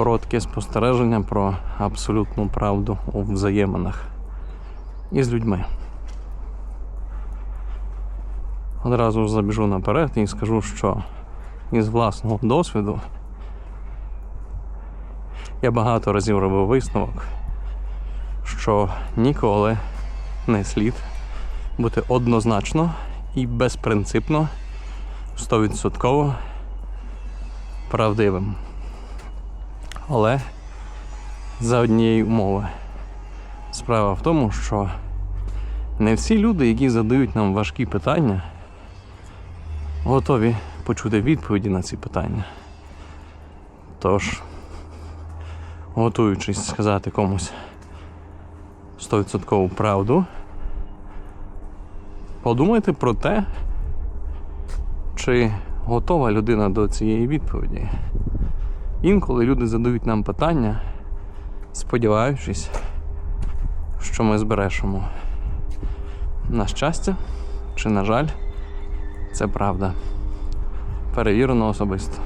коротке спостереження про абсолютну правду у взаєминах із людьми. Одразу забіжу наперед і скажу, що із власного досвіду я багато разів робив висновок, що ніколи не слід бути однозначно і безпринципно 100% правдивим. Але за однієї умови. Справа в тому, що не всі люди, які задають нам важкі питання, готові почути відповіді на ці питання. Тож, готуючись сказати комусь 100% правду, подумайте про те, чи готова людина до цієї відповіді. Інколи люди задають нам питання, сподіваючись, що ми зберешемо. На щастя чи на жаль, це правда. Перевірено особисто.